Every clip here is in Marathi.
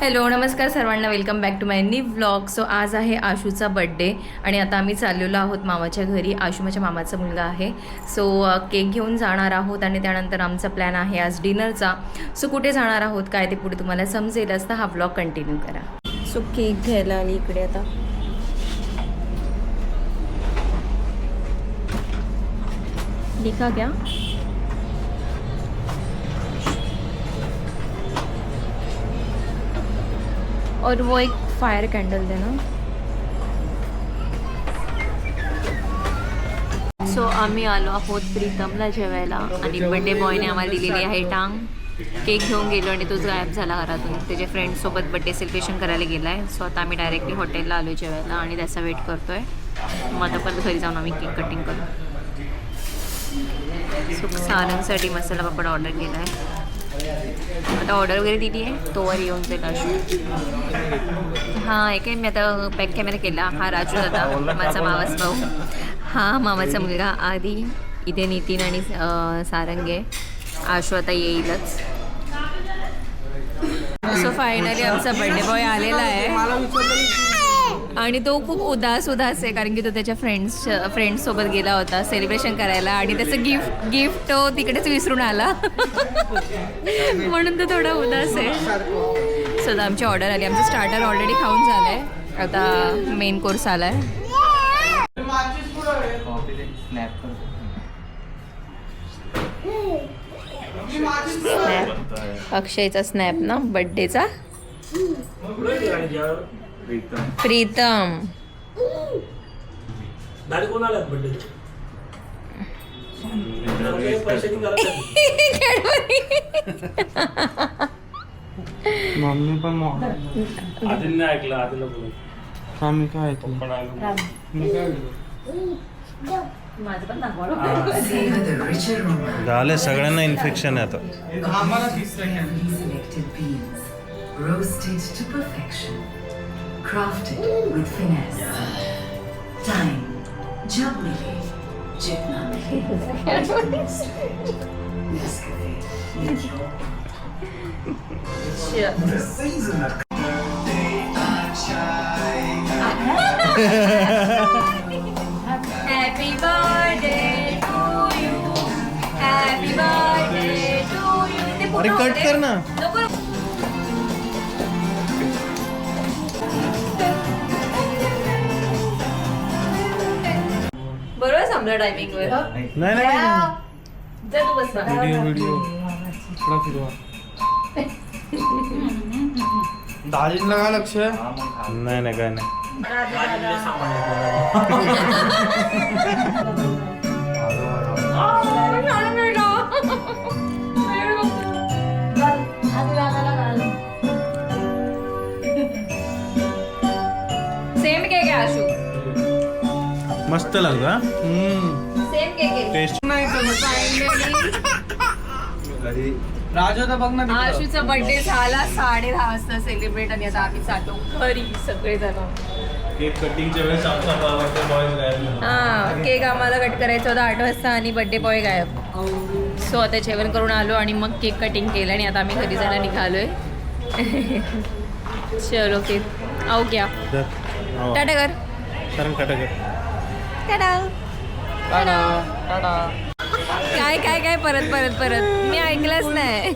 हॅलो नमस्कार सर्वांना. Welcome back to my new vlog so आज आहे आशूचा बड्डे आणि आता आम्ही चाललेलो आहोत मामाच्या घरी. आशू माझ्या मामाचा मुलगा आहे. सो केक घेऊन जाणार आहोत आणि त्यानंतर आमचा प्लॅन आहे आज डिनरचा सो कुठे जाणार आहोत काय ते पुढे तुम्हाला समजेलच तर हा व्लॉग कंटिन्यू करा. सो केक घ्यायला आली इकडे आता. लिखा क्या और वो एक फायर कैंडल देना सो आम्ही आलो आहोत प्रीतमला जेवायला आणि बड्डे बॉयने आम्हाला दिलेली आहे टांग. केक घेऊन गेलो आणि तोच गायब झाला घरातून. त्याच्या फ्रेंडसोबत बड्डे सेलिब्रेशन करायला गेला आहे सो आता आम्ही डायरेक्टली हॉटेलला आलो जेवायला आणि त्याचा वेट करतो आहे मग आता परत घरी जाऊन आम्ही केक कटिंग करू. सो सारांसाठी मसाला पापड ऑर्डर केला आहे आता ऑर्डर वगैरे दिली आहे तोवर येऊन जाईल आशू हां एक आहे मी आता पॅक कॅमेरा केला. हा राजू दादा माझा मावाच भाऊ. हा मामाचा मुलगा आधी इथे नितीन आणि अं, सारंग आहे. आशू आता येईलच. सो फायनली आमचा बर्थडे बॉय आलेला आहे. आणि तो खूप उदास उदास आहे कारण की तो त्याच्या फ्रेंड्स फ्रेंड्ससोबत गेला होता सेलिब्रेशन करायला आणि त्याचं गिफ्ट गिफ्ट तो तिकडेच विसरून आला. म्हणून तो थोडा उदास आहे. सो आमची ऑर्डर आली. आमचं स्टार्टर ऑलरेडी खाऊन झालं आहे आता मेन कोर्स आला आहे स्नॅप अक्षयचा स्नॅप ना? बड्डेचा प्रीतम. कोण मम्मी पण आदिलने ऐकलं आदिलला काय ऐकलं? पण आलो मी काय ऐकलं? झाले सगळ्यांना इन्फेक्शन आहे आता. selected crafted with finesse. Time, जब मिले, जितना मिले. Nescafe. Happy birthday to you happy birthday to you अरे कट कर ना समजा टायमिंग वर. नाही नाही, तू बस. Video video. थोडा फिरवा. दाजीला काय लक्ष? नाही नाही काय नाही. मस्त लागलं हा? टेस्ट राजू तर बघ ना तिकडं. आशूचा बर्थडे झाला साडे दहा वाजता सेलिब्रेट आणि आता आम्ही जातो घरी सगळे जण केक कटिंगच्या वेळेस आमचा बर्थडे बॉय गायब हा केक आम्हाला कट करायचा होता आठ वाजता आणि बर्थडे बॉय गायब. सो आता जेवण करून आलो आणि मग केक कटिंग केलं आणि आता आम्ही घरी जायला निघालोय. चलो केक आओ क्या. टाटा कर. कारण कटाकर टाटा टाटा टाटा काय काय काय? परत परत परत. मी ऐकलंच नाही.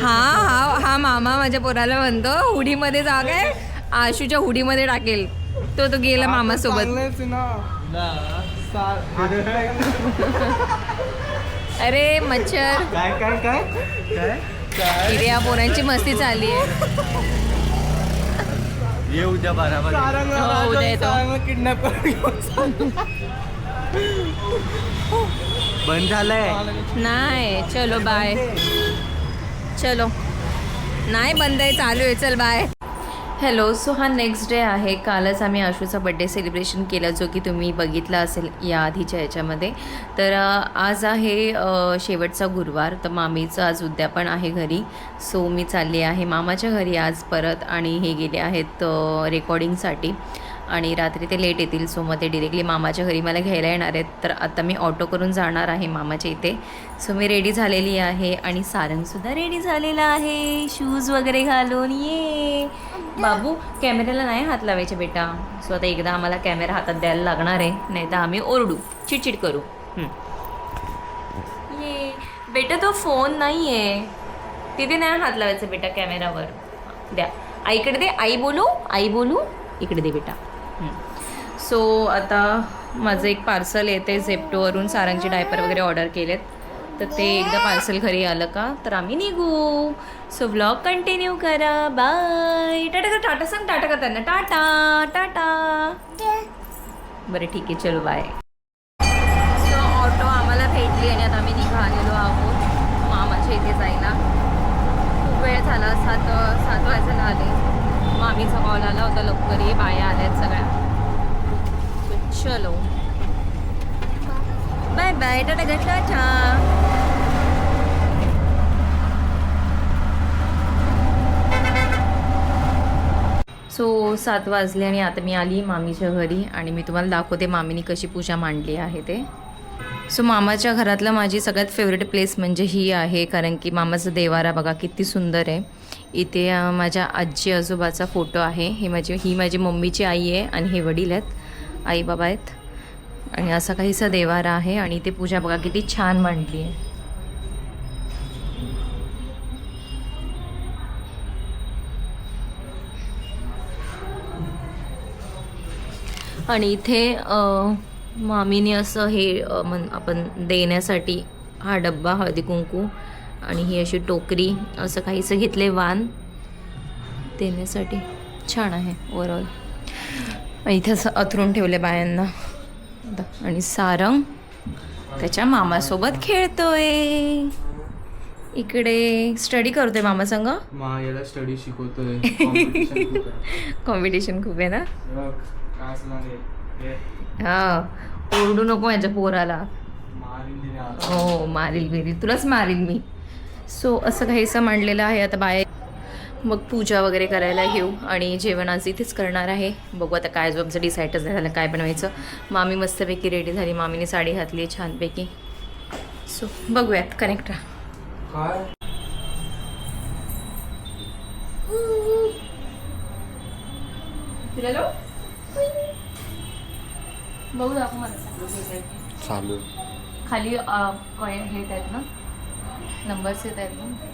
हा हा हा मामा माझ्या पोराला म्हणतो हुडीमध्ये जागा आहे. आशूच्या हुडीमध्ये टाकेल. तो तो गेला मामासोबत. चांगलंच आहे ना. सा- अरे मच्छर. काय काय काय? काय? काय या पोरांची मस्ती चालली आहे. ये उद्या बारा सारंग हो, उद्या येतो. किडनॅप. बंद झालंय. नाही चलो बाय चलो. नाही बंद आहे चालू आहे. चल बाय हॅलो सो हा नेक्स्ट डे आहे. कालच आम्ही आशूचा बड्डे सेलिब्रेशन केला जो की तुम्ही बघितला असेल या आधीच्या ह्याच्यामध्ये तर आज आहे शेवटचा गुरुवार. तर मामीचं आज उद्यापन आहे घरी. सो मी चालली आहे मामाच्या घरी आज परत आणि हे गेले आहेत रेकॉर्डिंगसाठी आणि रात्री ते लेट येतील. सो मग ते डिरेक्टली मामाच्या घरी मला घ्यायला येणार आहेत. तर आता मी ऑटो करून जाणार आहे मामाच्या इथे. सो मी रेडी झालेली आहे आणि सारंगसुद्धा रेडी झालेला आहे. शूज वगैरे घालून. ये. बाबू कॅमेऱ्याला नाही हात लावायचे बेटा. सो आता एकदा आम्हाला कॅमेरा हातात द्यायला लागणार आहे. नाही तर आम्ही ओरडू चिडचिड करू. ये. बेटा तो फोन नाही आहे तिथे नाही हात लावायचा बेटा कॅमेरावर द्या. आईकडे दे. आई बोलू. आई बोलू. इकडे दे बेटा. सो आता माझं एक पार्सल येते झेप्टोवरून सारांची डायपर वगैरे ऑर्डर केलेत. तर ते एकदा पार्सल घरी आलं का? तर आम्ही निघू. सो ब्लॉग कंटिन्यू करा. बाय. टाटा कर टाटा सांग टाटा कर त्यांना. टाटा टाटा. बरं ठीक आहे चलो बाय. सो ऑटो आम्हाला भेटली आणि आता आम्ही निघालेलो आहोत. मामाच्या इथे जायला. खूप वेळ झाला सात सात वाजायला आले. मामीचा कॉल आला होता लवकर ये बाया आल्यात सगळ्या. চলো चलो। Bye bye tata tata so सात वाजले आणि आता मी आली मामीच्या घरी आणि मी तुम्हाला दाखवते मामीने कशी पूजा मांडली आहे ते. सो मामाच्या घरातलं माझी सगळ्यात फेवरेट प्लेस म्हणजे ही आहे कारण की मामाचा देवारा बघा किती सुंदर आहे. इथे माझ्या आजी आजोबाचा फोटो आहे. हे माझी ही माझी मम्मीची आई आहे आणि हे वडील आहेत. आई बाबा आहेत. आणि असा काहीसा देवारा आहे आणि इथे पूजा बघा किती छान मांडली आहे. आणि इथे मामीने असं हे मन म्हण आपण देण्यासाठी हा डब्बा हळदी कुंकू आणि ही अशी टोकरी असं काहीसं घेतले वान देण्यासाठी छान आहे ओवरऑल इथे असं अथरून ठेवले बायांना. आणि सारंग त्याच्या मामासोबत खेळतोय. इकडे स्टडी करतोय मामा संग. मा याला स्टडी शिकवतोय. कॉम्पिटिशन खूप आहे. ना? हे, ओरडू नको माझ्या पोराला. हो मारील बिरील तुलाच मारील मी. सो असं काहीसं मांडलेलं आहे. आता बाय मग पूजा वगैरे करायला घेऊ आणि जेवण आज इथेच करणार आहे. बघू आता काय जो आमचं डिसाईडच नाही झालं काय बनवायचं. मामी मस्तपैकी रेडी झाली. मामीने साडी घातली आहे छानपैकी. सो बघूयात कनेक्ट राहा. काय? बघू दाखव मला खाली हे येत आहेत ना? नंबर्स येत आहेत ना?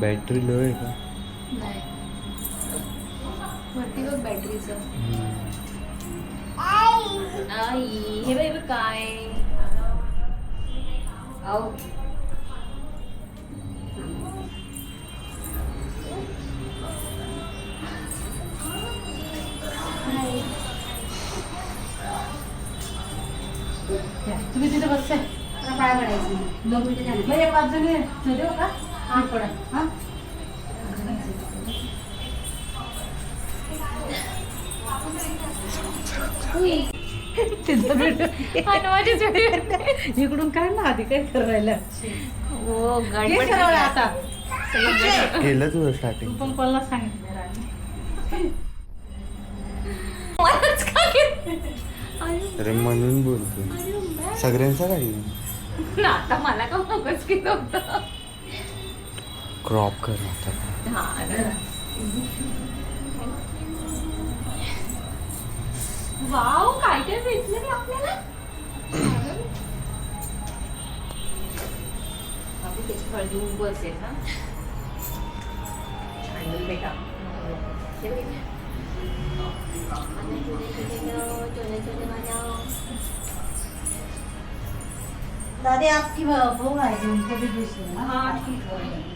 बॅटरी लो आहे का? नाही. वरती बघ बॅटरीचं. आई हे बाई बघ काय. आऊ. तुम्ही तिथे बसताय. मला पाय पडायचं दोन मिनिटं झाली. मग हे पाच जणी देऊ का? हा हा. इकडून काय ना आधी काय करायला. हो आता. केलं तुझं स्टार्टिंग तू पण कोणाला सांगितलं राणी. मलाच का घेत? आयु, अरे म्हणून बोलतो सगळ्यांचा काही ना आता मला का फोकस केलं होतं? क्रॉप कर आता हा ना. वाव काय काय भेटलं रे आपल्याला त्याची हळदी उंब असेल ना बेटा. दादी आपकी बहू आएगी उनको भी दूसरे हाँ ठीक है।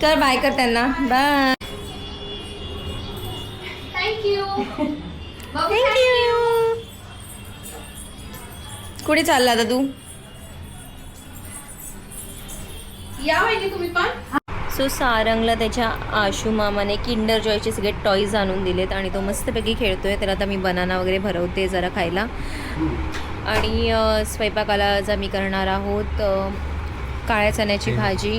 कर बाय कर त्यांना. बाय थँक्यू थँक्यू कुठे चालला आता तू? या माहिती तुम्ही पण. सो सारंगला त्याच्या आशू मामाने किंडर जॉयचे सगळे टॉईज आणून दिलेत आणि तो मस्तपैकी खेळतोय. तर आता मी बनाना वगैरे भरवते जरा खायला. आणि स्वयंपाकाला आज आम्ही करणार आहोत काळ्या चण्याची भाजी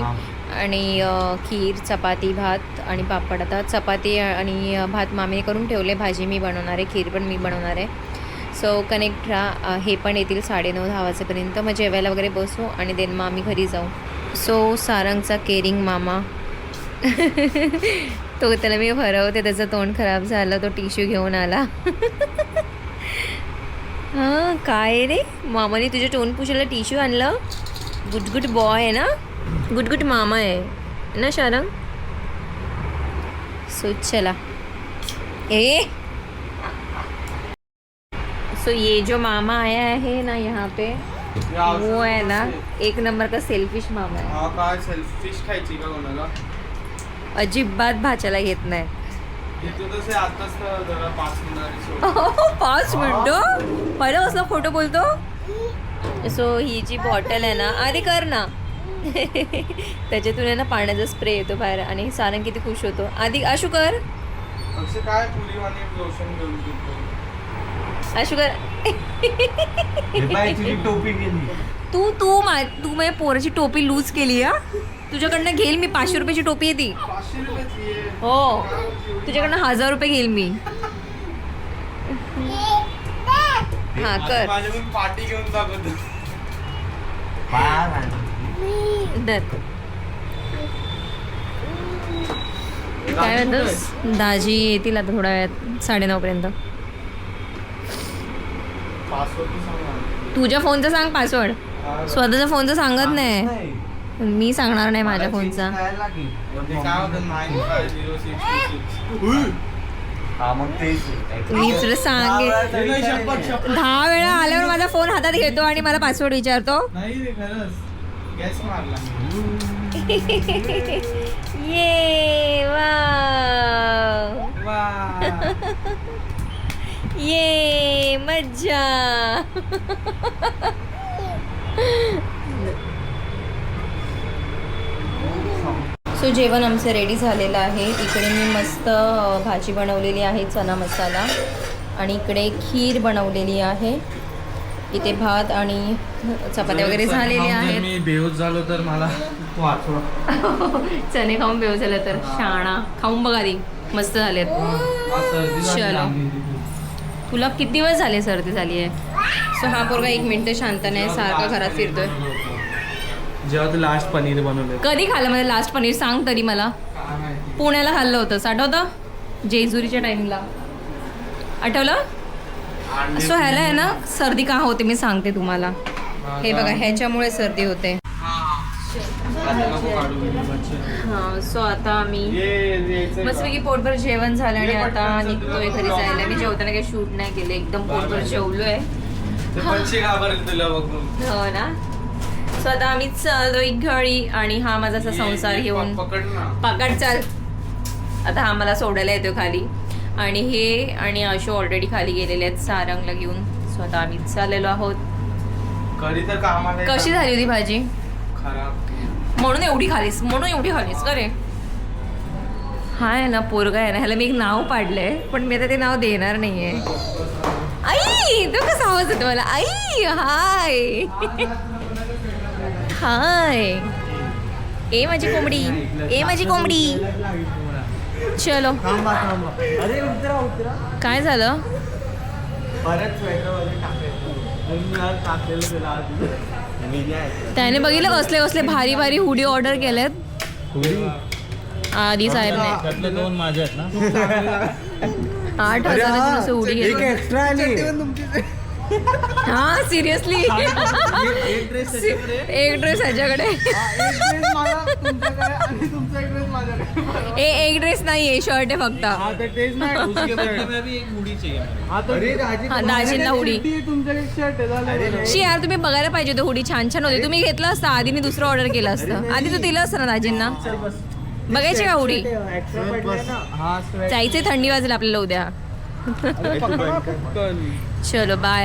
आणि खीर चपाती भात आणि पापड. आता चपाती आणि भात मामी करून ठेवले. भाजी मी बनवणार आहे खीर पण मी बनवणार आहे. सो कनेक्ट राहा. हे पण येतील साडेनऊ दहा वाजेपर्यंत. मग जेवायला वगैरे बसू आणि देन मग आम्ही घरी जाऊ. सो सारंगचा केरिंग मामा. तो त्याला मी भरवते त्याचं तोंड खराब झालं तो टिश्यू घेऊन आला. हां काय रे? मामाने तुझ्या टोन पुशाला टिश्यू आणलं? गुड गुड बॉय आहे ना? गुड गुड मामा आहे. ना शारंग? सो चला. ए! सो ये जो मामा आया है ना यहाँ पे वो है ना एक नंबर का सेल्फिश मामा है. हा काय सेल्फिश खायची का कोणाला? अजिबात भाच्याला घेत नाही. पाच मिनटं? पहिलं असला खोटं बोलतो? सो ही जी बॉटल आहे ना आधी कर ना. त्याच्यातून आहे ना पाण्याचा स्प्रे येतो बाहेर आणि सारंग किती खुश होतो. आधी आशू कर काय आशू कर टोपी तू तू मा तू माझ्या पोराची टोपी लूज केली हा? तुझ्याकडनं घेईल मी पाचशे रुपयाची टोपी आहे ती. पाचशे रुपयाची आहे. हो. तुझ्याकडनं हजार रुपये घेईल मी. हा कर. पार्टी घेऊन काय म्हणतोस? दाजी येतील आता थोड्या वेळात साडेनऊ पर्यंत. तुझ्या फोनचा सांग पासवर्ड. स्वतःच्या फोनचा सांगत नाही. मी सांगणार नाही माझ्या फोनचा. मी तुला सांगे दहा वेळा आल्यावर माझा फोन हातात घेतो आणि मला पासवर्ड विचारतो. नाही रे खरंच. गॅस मारला ये वा. ये मज्जा. सो जेवण आमचं रेडी झालेलं आहे. इकडे मी मस्त भाजी बनवलेली आहे चना मसाला. आणि इकडे खीर बनवलेली आहे. इथे भात आणि चपात्या वगैरे झालेल्या आहेत. मी बेहोश झालो तर मला चणे खाऊन बेव झालं तर शाणा. खाऊन बघ आधी. मस्त झालेत. चलो. तुला किती वेळ झाले सर्दी झाली आहे? सो हा पोरगा एक मिनिट शांत नाही सारखा घरात फिरतोय. जेव्हा तू लास्ट पनीर बनवलं. कधी खाल्लं? मला लास्ट पनीर सांग तरी मला. पुण्याला खाल्लं होतं. आठवतं? जेजुरीच्या टाइमला आठवलं? सो ह्याला आहे ना सर्दी का होते मी सांगते तुम्हाला. हे बघा ह्याच्यामुळे सर्दी होते. हां. सो आता आम्ही? मस्तपैकी पोटभर जेवण झालं आणि आता निघतोय घरी जायला. मी. जेवताना काही शूट नाही केलं एकदम पोटभर जेवलोय. हो. ना. सो आता आम्ही चाललोय घरी आणि हा माझा असा संसार घेऊन पकड चाल. आता हा मला सोडायला येतो खाली. आणि हे आणि आशू ऑलरेडी खाली गेलेले आहेत सारंगला घेऊन. सो आता आम्ही चाललेलो आहोत. कधी तर कामाला येतात. कशी झाली होती भाजी? खराब. म्हणून एवढी खालीस म्हणून एवढी खालीस का रे? हा आहे ना पोरगा आहे ना ह्याला मी एक नाव पाडलंय पण मी आता ते नाव देणार नाहीये. आई तो कसा आवाज येतो मला? आई हाय. हाय. ए माझी कोंबडी. ए माझी कोंबडी. चलो. अरे उतरा उतरा. काय झालं? स्वेटर वगैरे टाकलेलं त्याने बघितलं कसले कसले भारी भारी हुडी ऑर्डर केलेत. आधी साहेबने. त्यातले दोन माझे आहेत ना. आठ नुसतं हुडी एक्स्ट्रा आली हा सिरियसली एक ड्रेस एक ड्रेस ह्याच्याकडे. मला तुमच्याकडे आणि तुमचा एक ड्रेस माझ्याकडे. ए एक ड्रेस नाहीये शर्ट आहे फक्त. हा तर तेच नाही उसके बदले में भी एक हुडी चाहिए हा, दाजींना हुडी. तुमच्याकडे शर्ट आहे झालं शी यार तुम्ही बघायला पाहिजे होते हुडी छान छान होती. तुम्ही घेतलं असतं आधीने दुसरं ऑर्डर केलं असतं. आधी तू दिलं असतं ना दाजींना? बघायची का हुडी? एक्स्ट्रा पडले ना. हा sweat. जायचे थंडी वाजेल आपल्याला उद्या. चलो बाय